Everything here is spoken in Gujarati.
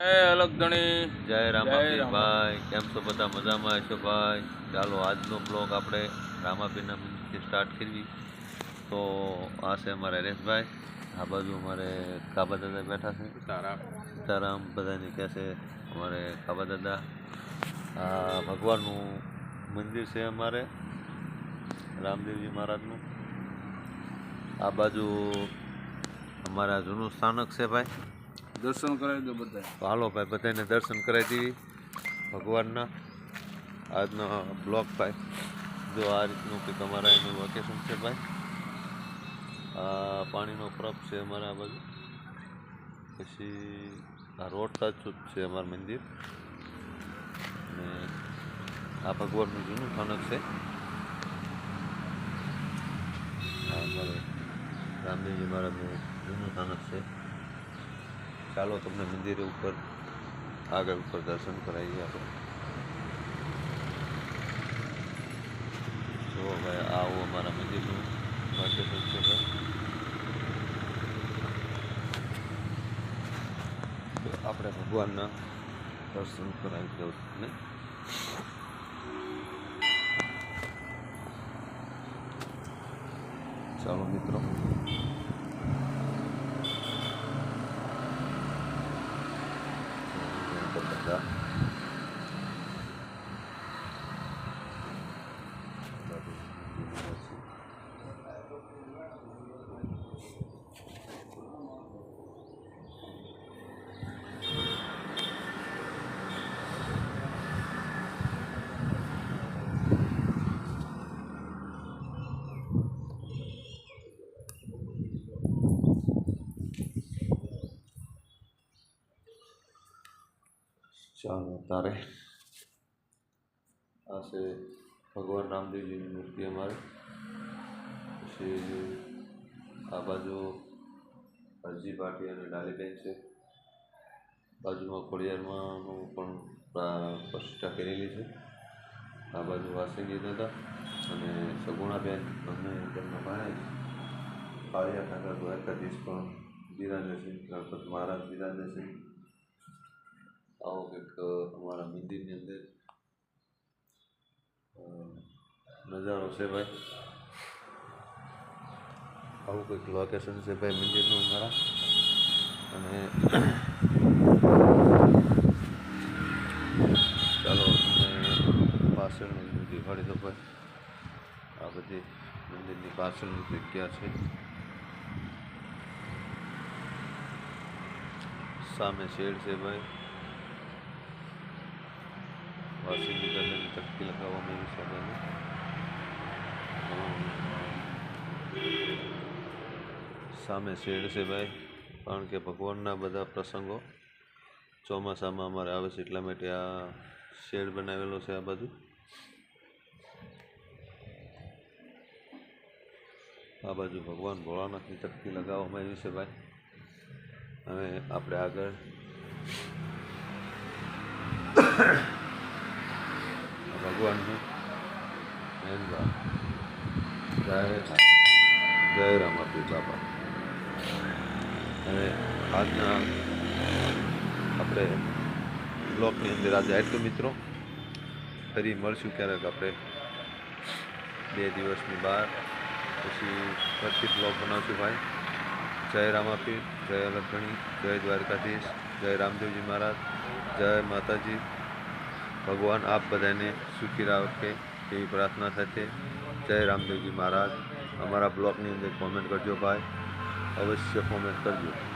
જય અલગધણી જય જય રામાપીર કેમ છો બધા? મજામાં છો ભાઈ? ચાલો આજનો બ્લોગ આપણે રામાપીરના મંદિરથી સ્ટાર્ટ કરવી તો આ છે અમારા હરેશભાઈ આ બાજુ અમારે કાબા દાદા બેઠા છે. સીતારામ. સીતારામ બધાને કહે છે અમારે કાબા દાદા. આ ભગવાનનું મંદિર છે અમારે રામદેવજી મહારાજનું. આ બાજુ અમારા જૂનું સ્થાનક છે ભાઈ. દર્શન કરાવી દો બધા હાલો ભાઈ બધાને દર્શન કરાવી દેવી ભગવાનના. આજનો બ્લોક ભાઈ, જો આ રીતનું કે તમારા એનું વેકેશન છે ભાઈ. આ પાણીનો પ્રપ છે અમારા બાજુ. પછી આ રોડ સાચું જ છે અમારું મંદિર. અને આ ભગવાનનું જૂનું સ્થાનક છે. આ અમારે રામદેવજી મહારાજનું જૂનું સ્થાનક છે. ચાલો તમને મંદિરે ઉપર આગળ ઉપર દર્શન કરાવીએ આપણે. જો ભાઈ, આવું અમારા મંદિરનું લોકેશન છે તો આપણે ભગવાનના દર્શન કરાવી દઉં ચાલો મિત્રો બધા ચાલો તારે આ છે ભગવાન રામદેવજીની મૂર્તિ અમારે. પછી આ બાજુ હરજી પાટી અને ડાલીબેન છે, બાજુમાં ખોડિયારમાંનું પણ પ્રા- પ્રતિષ્ઠા કરેલી છે. આ બાજુ વાસંગી દાદા અને સગુણાબેન અમે તેમના ભાઈ કાળિયા ઠાકર દ્વારકાધીશ પણ બિરાજે છે ગણપત મહારાજ બિરાજે છે. આવો કંઈક અમારા મંદિરની અંદર નજારો છે ભાઈ. આવું કંઈક લોકેશન છે ભાઈ મંદિરનું અમારા. અને ચાલો પાછળની બધું દેખાડી દો ભાઈ, આ બધી મંદિરની પાછળની જગ્યા છે. સામે શેડ છે ભાઈ. વાસી દાદાની તકતી લગાવવામાં આવી છે બધાને સામે શેડ છે ભાઈ, કારણ કે ભગવાનના બધા પ્રસંગો ચોમાસામાં અમારે આવે છે એટલા માટે આ શેડ બનાવેલો છે આ બાજુ. આ બાજુ ભગવાન ભોળાનાથની તકતી લગાવવામાં આવી છે ભાઈ. હવે આપણે આગળ ભગવાનનું એમ જય જય રામાપીર બાપા. અને આજના આપણે બ્લોકની અંદર આજે આટલું મિત્રો. ફરી મળશું ક્યારેક આપણે બે દિવસની બહાર. પછી ફરીથી બ્લોગ બનાવશું ભાઈ. જય રામાપીર જય અલગણી જય દ્વારકાધીશ. જય રામદેવજી મહારાજ. જય માતાજી. ભગવાન આપ બધાને સુખી રાખે એવી પ્રાર્થના સાથે જય રામદેવજી મહારાજ. અમારા બ્લોગની અંદર કોમેન્ટ કરજો ભાઈ. અવશ્ય કોમેન્ટ કરજો.